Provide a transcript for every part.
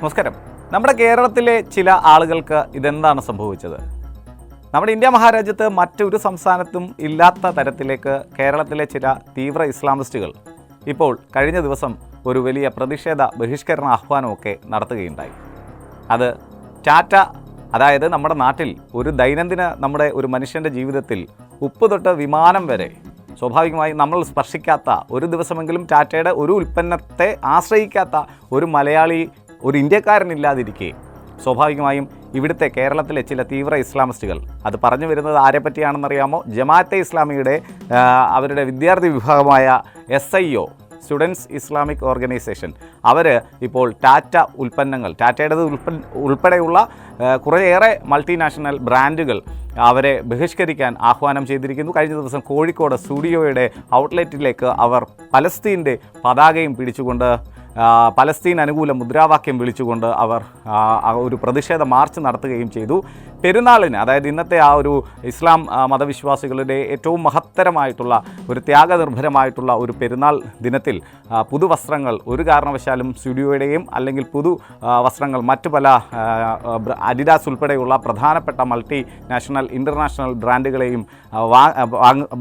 നമസ്കാരം. നമ്മുടെ കേരളത്തിലെ ചില ആളുകൾക്ക് ഇതെന്താണ് സംഭവിച്ചത്? നമ്മുടെ ഇന്ത്യ മഹാരാജ്യത്ത് മറ്റൊരു സംസ്ഥാനത്തും ഇല്ലാത്ത തരത്തിലേക്ക് കേരളത്തിലെ ചില തീവ്ര ഇസ്ലാമിസ്റ്റുകൾ ഇപ്പോൾ കഴിഞ്ഞ ദിവസം ഒരു വലിയ പ്രതിഷേധ ബഹിഷ്കരണ ആഹ്വാനമൊക്കെ നടത്തുകയുണ്ടായി. അത് ടാറ്റ അതായത് നമ്മുടെ നാട്ടിൽ ഒരു ദൈനംദിന നമ്മുടെ ഒരു മനുഷ്യന്റെ ജീവിതത്തിൽ ഉപ്പ് തൊട്ട് വിമാനം വരെ സ്വാഭാവികമായി നമ്മൾ സ്പർശിക്കാത്ത ഒരു ദിവസമെങ്കിലും ടാറ്റയുടെ ഒരു ഉൽപ്പന്നത്തെ ആശ്രയിക്കാത്ത ഒരു മലയാളി ഒരു ഇന്ത്യക്കാരനില്ലാതിരിക്കെ സ്വാഭാവികമായും ഇവിടുത്തെ കേരളത്തിലെ ചില തീവ്ര ഇസ്ലാമിസ്റ്റുകൾ അത് പറഞ്ഞു വരുന്നത് ആരെ പറ്റിയാണെന്നറിയാമോ? ജമാഅത്തെ ഇസ്ലാമിയുടെ അവരുടെ വിദ്യാർത്ഥി വിഭാഗമായ S I O students Islamic organisation. അവർ ഇപ്പോൾ ടാറ്റ ഉൽപ്പന്നങ്ങൾ ടാറ്റയുടെ ഉൾപ്പ ഉൾപ്പെടെയുള്ള കുറേയേറെ മൾട്ടിനാഷണൽ ബ്രാൻഡുകൾ അവരെ ബഹിഷ്കരിക്കാൻ ആഹ്വാനം ചെയ്തിരിക്കുന്നു. കഴിഞ്ഞ ദിവസം കോഴിക്കോട് സ്റ്റുഡിയോയുടെ ഔട്ട്ലെറ്റിലേക്ക് അവർ പലസ്തീന്റെ പതാകയും പിടിച്ചുകൊണ്ട് പലസ്തീൻ അനുകൂല മുദ്രാവാക്യം വിളിച്ചുകൊണ്ട് അവർ ഒരു പ്രതിഷേധ മാർച്ച് നടത്തുകയും ചെയ്തു. പെരുന്നാളിന് അതായത് ഇന്നത്തെ ആ ഒരു ഇസ്ലാം മതവിശ്വാസികളുടെ ഏറ്റവും മഹത്തരമായിട്ടുള്ള ഒരു ത്യാഗനിർഭരമായിട്ടുള്ള ഒരു പെരുന്നാൾ ദിനത്തിൽ പുതുവസ്ത്രങ്ങൾ ഒരു കാരണവശാലും സ്റ്റുഡിയോയുടെയും അല്ലെങ്കിൽ പുതു വസ്ത്രങ്ങൾ മറ്റു പല അഡിഡാസ് ഉൾപ്പെടെയുള്ള പ്രധാനപ്പെട്ട മൾട്ടി നാഷണൽ ഇന്റർനാഷണൽ ബ്രാൻഡുകളെയും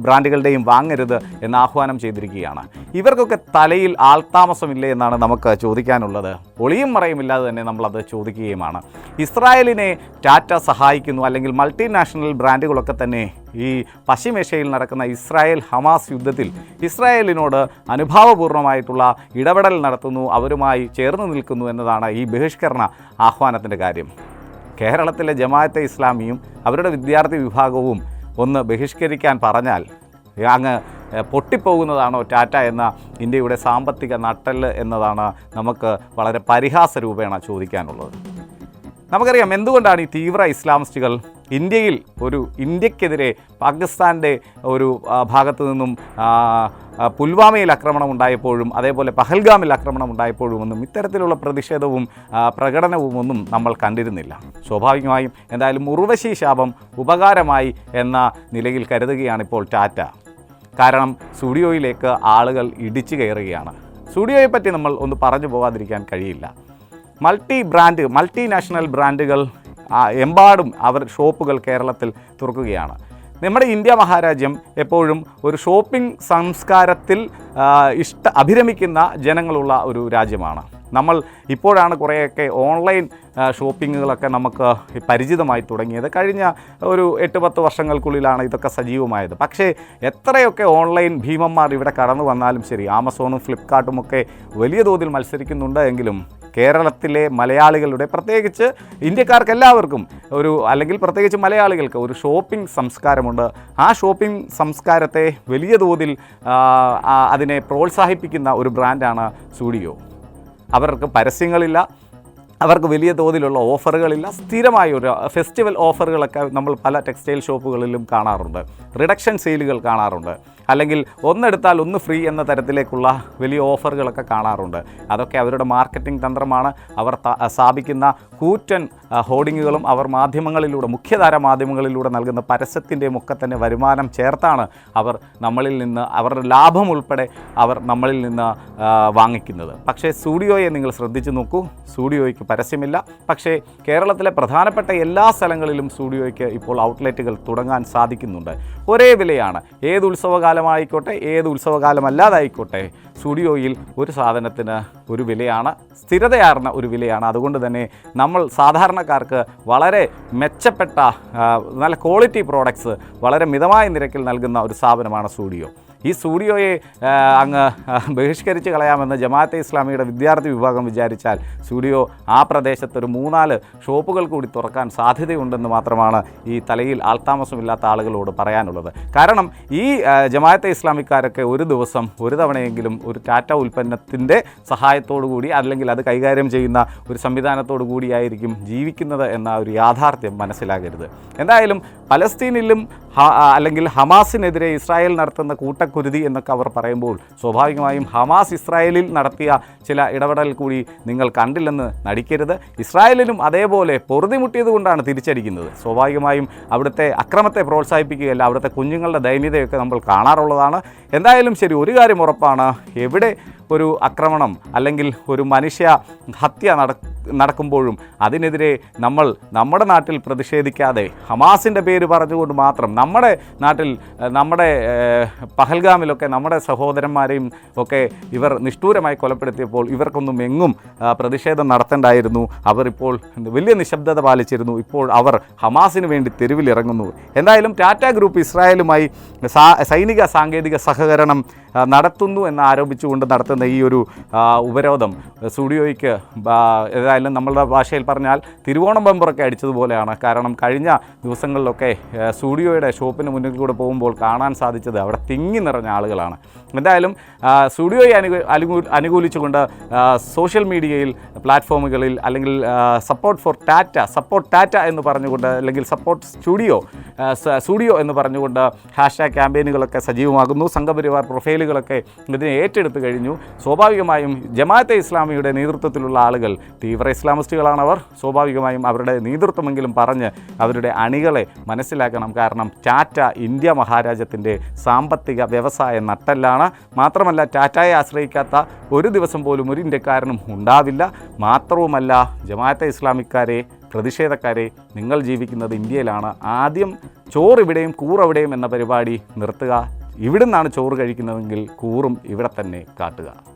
ബ്രാൻഡുകളുടെയും വാങ്ങരുത് എന്ന് ആഹ്വാനം ചെയ്തിരിക്കുകയാണ്. ഇവർക്കൊക്കെ തലയിൽ ആൾതാമസമില്ലേ എന്നാണ് നമുക്ക് ചോദിക്കാനുള്ളത്. ഒളിയും മറയുമില്ലാതെ തന്നെ നമ്മളത് ചോദിക്കുകയുമാണ്. ഇസ്രായേലിനെ ടാറ്റ സഹായിക്കുന്നു. അല്ലെങ്കിൽ മൾട്ടിനാഷണൽ ബ്രാൻഡുകളൊക്കെ തന്നെ ഈ പശ്ചിമേഷ്യയിൽ നടക്കുന്ന ഇസ്രായേൽ ഹമാസ് യുദ്ധത്തിൽ ഇസ്രായേലിനോട് അനുഭാവപൂർണമായിട്ടുള്ള ഇടപെടൽ നടത്തുന്നു. അവരുമായി ചേർന്ന് നിൽക്കുന്നു എന്നതാണ് ഈ ബഹിഷ്കരണ ആഹ്വാനത്തിന്റെ കാര്യം. കേരളത്തിലെ ജമാഅത്തെ ഇസ്ലാമിയും അവരുടെ വിദ്യാർത്ഥി വിഭാഗവും ഒന്ന് ബഹിഷ്കരിക്കാൻ പറഞ്ഞാൽ അങ്ങ് പൊട്ടിപ്പോകുന്നതാണോ ടാറ്റ എന്ന ഇന്ത്യയുടെ സാമ്പത്തിക നട്ടൽ എന്നതാണ് നമുക്ക് വളരെ പരിഹാസ രൂപേണ ചോദിക്കാനുള്ളത്. നമുക്കറിയാം എന്തുകൊണ്ടാണ് ഈ തീവ്ര ഇസ്ലാമിസ്റ്റുകൾ ഇന്ത്യയിൽ ഒരു ഇന്ത്യക്കെതിരെ പാകിസ്ഥാന്റെ ഒരു ഭാഗത്തു നിന്നും പുൽവാമയിൽ ആക്രമണം ഉണ്ടായപ്പോഴും അതേപോലെ പഹൽഗാമിൽ ആക്രമണം ഉണ്ടായപ്പോഴും ഒന്നും ഇത്തരത്തിലുള്ള പ്രതിഷേധവും പ്രകടനവും ഒന്നും നമ്മൾ കണ്ടിരുന്നില്ല. സ്വാഭാവികമായും എന്തായാലും ഉർവശി ശാപം ഉപകാരമായി എന്ന നിലയിൽ കരുതുകയാണ് ഇപ്പോൾ ടാറ്റ. കാരണം സ്റ്റുഡിയോയിലേക്ക് ആളുകൾ ഇടിച്ചു കയറുകയാണ്. സ്റ്റുഡിയോയെ പറ്റി നമ്മൾ ഒന്ന് പറഞ്ഞു പോകാതിരിക്കാൻ കഴിയില്ല. മൾട്ടി ബ്രാൻഡ് മൾട്ടിനാഷണൽ ബ്രാൻഡുകൾ എമ്പാടും അവർ ഷോപ്പുകൾ കേരളത്തിൽ തുറക്കുകയാണ്. നമ്മുടെ ഇന്ത്യ മഹാരാജ്യം എപ്പോഴും ഒരു ഷോപ്പിംഗ് സംസ്കാരത്തിൽ ഇഷ്ട അഭിരമിക്കുന്ന ജനങ്ങളുള്ള ഒരു രാജ്യമാണ്. നമ്മൾ ഇപ്പോഴാണ് കുറേയൊക്കെ ഓൺലൈൻ ഷോപ്പിങ്ങുകളൊക്കെ നമുക്ക് പരിചിതമായി തുടങ്ങിയത്. കഴിഞ്ഞ ഒരു എട്ട് പത്ത് വർഷങ്ങൾക്കുള്ളിലാണ് ഇതൊക്കെ സജീവമായത്. പക്ഷേ എത്രയൊക്കെ ഓൺലൈൻ ഭീമന്മാർ ഇവിടെ കടന്നു വന്നാലും ശരി ആമസോണും ഫ്ലിപ്കാർട്ടും ഒക്കെ വലിയ തോതിൽ മത്സരിക്കുന്നുണ്ട് എങ്കിലും കേരളത്തിലെ മലയാളികളുടെ പ്രത്യേകിച്ച് ഇന്ത്യക്കാർക്ക് എല്ലാവർക്കും ഒരു അല്ലെങ്കിൽ പ്രത്യേകിച്ച് മലയാളികൾക്ക് ഒരു ഷോപ്പിംഗ് സംസ്കാരമുണ്ട്. ആ ഷോപ്പിംഗ് സംസ്കാരത്തെ വലിയ തോതിൽ അതിനെ പ്രോത്സാഹിപ്പിക്കുന്ന ഒരു ബ്രാൻഡാണ് സ്റ്റുഡിയോ. അവർക്ക് പരസ്യങ്ങളില്ല അവർക്ക് വലിയ തോതിലുള്ള ഓഫറുകളില്ല. സ്ഥിരമായ ഒരു ഫെസ്റ്റിവൽ ഓഫറുകളൊക്കെ നമ്മൾ പല ടെക്സ്റ്റൈൽ ഷോപ്പുകളിലും കാണാറുണ്ട്. റിഡക്ഷൻ സെയിലുകൾ കാണാറുണ്ട്. അല്ലെങ്കിൽ ഒന്നെടുത്താൽ ഒന്ന് ഫ്രീ എന്ന തരത്തിലേക്കുള്ള വലിയ ഓഫറുകളൊക്കെ കാണാറുണ്ട്. അതൊക്കെ അവരുടെ മാർക്കറ്റിംഗ് തന്ത്രമാണ്. അവർ സ്ഥാപിക്കുന്ന കൂറ്റൻ ഹോർഡിങ്ങുകളും അവർ മാധ്യമങ്ങളിലൂടെ മുഖ്യധാര മാധ്യമങ്ങളിലൂടെ നൽകുന്ന പരസ്യത്തിന്റെയും ഒക്കെ തന്നെ വരുമാനം ചേർത്താണ് അവർ നമ്മളിൽ നിന്ന് അവരുടെ ലാഭം ഉൾപ്പെടെ അവർ നമ്മളിൽ നിന്ന് വാങ്ങിക്കുന്നത്. പക്ഷേ സ്റ്റുഡിയോയെ നിങ്ങൾ ശ്രദ്ധിച്ചു നോക്കൂ. സ്റ്റുഡിയോയ്ക്ക് പരസ്യമില്ല. പക്ഷേ കേരളത്തിലെ പ്രധാനപ്പെട്ട എല്ലാ സ്ഥലങ്ങളിലും സ്റ്റുഡിയോയ്ക്ക് ഇപ്പോൾ ഔട്ട്ലെറ്റുകൾ തുടങ്ങാൻ സാധിക്കുന്നുണ്ട്. ഒരേ വിലയാണ്. ഏത് ഉത്സവകാലമായിക്കോട്ടെ ഏത് ഉത്സവകാലമല്ലാതായിക്കോട്ടെ സ്റ്റുഡിയോയിൽ ഒരു സാധനത്തിന് ഒരു വിലയാണ് സ്ഥിരതയാർന്ന ഒരു വിലയാണ്. അതുകൊണ്ട് തന്നെ നമ്മൾ സാധാരണക്കാർക്ക് വളരെ മെച്ചപ്പെട്ട നല്ല ക്വാളിറ്റി പ്രോഡക്ട്സ് വളരെ മിതമായ നിരക്കിൽ നൽകുന്ന ഒരു സ്ഥാപനമാണ് സ്റ്റുഡിയോ ഈ സ്റ്റുഡിയോയെ അങ്ങ് ബഹിഷ്കരിച്ച് കളയാമെന്ന് ജമാഅത്തെ ഇസ്ലാമിയുടെ വിദ്യാർത്ഥി വിഭാഗം വിചാരിച്ചാൽ സ്റ്റുഡിയോ ആ പ്രദേശത്ത് ഒരു മൂന്നാൽ ഷോപ്പുകൾ കൂടി തുറക്കാൻ സാധ്യതയുണ്ടെന്ന് മാത്രമാണ് ഈ തലയിൽ ആൾതാമസമില്ലാത്ത ആളുകളോട് പറയാനുള്ളത്. കാരണം ഈ ജമാഅത്തെ ഇസ്ലാമിക്കാരൊക്കെ ഒരു ദിവസം ഒരു തവണയെങ്കിലും ഒരു ടാറ്റ ഉൽപ്പന്നത്തിന്റെ സഹായത്തോടു കൂടി അല്ലെങ്കിൽ അത് കൈകാര്യം ചെയ്യുന്ന ഒരു സംവിധാനത്തോടു കൂടിയായിരിക്കും ജീവിക്കുന്നത് എന്ന ഒരു യാഥാർത്ഥ്യം മനസ്സിലാകരുത്. എന്തായാലും പലസ്തീനിലും അല്ലെങ്കിൽ ഹമാസിനെതിരെ ഇസ്രായേൽ നടത്തുന്ന കൂട്ടക്കുരുതി എന്നൊക്കെ അവർ പറയുമ്പോൾ സ്വാഭാവികമായും ഹമാസ് ഇസ്രായേലിൽ നടത്തിയ ചില ഇടപെടൽ കൂടി നിങ്ങൾ കണ്ടില്ലെന്ന് നടിക്കരുത്. ഇസ്രായേലിലും അതേപോലെ പൊറുതിമുട്ടിയത് കൊണ്ടാണ് തിരിച്ചടിക്കുന്നത്. സ്വാഭാവികമായും അവിടുത്തെ അക്രമത്തെ പ്രോത്സാഹിപ്പിക്കുകയല്ല അവിടുത്തെ കുഞ്ഞുങ്ങളുടെ ദൈന്യതയൊക്കെ നമ്മൾ കാണാറുള്ളതാണ്. എന്തായാലും ശരി ഒരു കാര്യം ഉറപ്പാണ്. എവിടെ ഒരു ആക്രമണം അല്ലെങ്കിൽ ഒരു മനുഷ്യ ഹത്യ നട നടക്കുമ്പോഴും അതിനെതിരെ നമ്മൾ നമ്മുടെ നാട്ടിൽ പ്രതിഷേധിക്കാതെ ഹമാസിന്റെ പേര് പറഞ്ഞുകൊണ്ട് മാത്രം നമ്മുടെ നാട്ടിൽ നമ്മുടെ പഹൽഗാമിലൊക്കെ നമ്മുടെ സഹോദരന്മാരെയും ഒക്കെ ഇവർ നിഷ്ഠൂരമായി കൊലപ്പെടുത്തിയപ്പോൾ ഇവർക്കൊന്നും എങ്ങും പ്രതിഷേധം നടത്തേണ്ടായിരുന്നു. അവർ ഇപ്പോൾ വലിയ നിശബ്ദത പാലിച്ചിരുന്നു. ഇപ്പോൾ അവർ ഹമാസിന് വേണ്ടി തെരുവിലിറങ്ങുന്നു. എന്തായാലും ടാറ്റ ഗ്രൂപ്പ് ഇസ്രായേലുമായി സൈനിക സാങ്കേതിക സഹകരണം നടത്തുന്നു എന്ന് ആരോപിച്ചുകൊണ്ട് നടത്തുന്ന ഈ ഒരു ഉപരോധം സ്റ്റുഡിയോയ്ക്ക് ഏതായാലും നമ്മളുടെ ഭാഷയിൽ പറഞ്ഞാൽ തിരുവോണം ബമ്പറൊക്കെ അടിച്ചതുപോലെയാണ്. കാരണം കഴിഞ്ഞ ദിവസങ്ങളിലൊക്കെ സ്റ്റുഡിയോയുടെ ഷോപ്പിന് മുന്നിൽ കൂടെ പോകുമ്പോൾ കാണാൻ സാധിച്ചത് അവിടെ തിങ്ങി നിറഞ്ഞ ആളുകളാണ്. എന്തായാലും സ്റ്റുഡിയോയെ അനുകൂ അനുകൂലിച്ചുകൊണ്ട് സോഷ്യൽ മീഡിയയിൽ പ്ലാറ്റ്ഫോമുകളിൽ അല്ലെങ്കിൽ support for Tata support Tata എന്ന് പറഞ്ഞുകൊണ്ട് അല്ലെങ്കിൽ സപ്പോർട്ട് സ്റ്റുഡിയോ സ്റ്റുഡിയോ എന്ന് പറഞ്ഞുകൊണ്ട് ഹാഷ്ടാഗ് ക്യാമ്പയിനുകളൊക്കെ സജീവമാകുന്നു. സംഘപരിവാർ പ്രൊഫൈലുകളൊക്കെ ഇതിനെ ഏറ്റെടുത്തു കഴിഞ്ഞു. സ്വാഭാവികമായും ജമാഅത്തെ ഇസ്ലാമിയുടെ നേതൃത്വത്തിലുള്ള ആളുകൾ തീവ്ര ഇസ്ലാമിസ്റ്റുകളാണവർ. സ്വാഭാവികമായും അവരുടെ നേതൃത്വമെങ്കിലും പറഞ്ഞ് അവരുടെ അണികളെ മനസ്സിലാക്കണം. കാരണം ടാറ്റ ഇന്ത്യ മഹാരാജ്യത്തിന്റെ സാമ്പത്തിക വ്യവസായ നട്ടല്ലാണ്. മാത്രമല്ല ടാറ്റയെ ആശ്രയിക്കാത്ത ഒരു ദിവസം പോലും ഒരു ഇന്ത്യക്കാരനും ഉണ്ടാവില്ല. മാത്രവുമല്ല ജമാഅത്തെ ഇസ്ലാമിക്കാരെ പ്രതിഷേധക്കാരെ നിങ്ങൾ ജീവിക്കുന്നത് ഇന്ത്യയിലാണ്. ആദ്യം ചോറിവിടെയും കൂറവിടെയും എന്ന പരിപാടി നിർത്തുക. ഇവിടുന്നാണ് ചോറ് കഴിക്കുന്നതെങ്കിൽ കൂറും ഇവിടെ തന്നെ കാട്ടുക.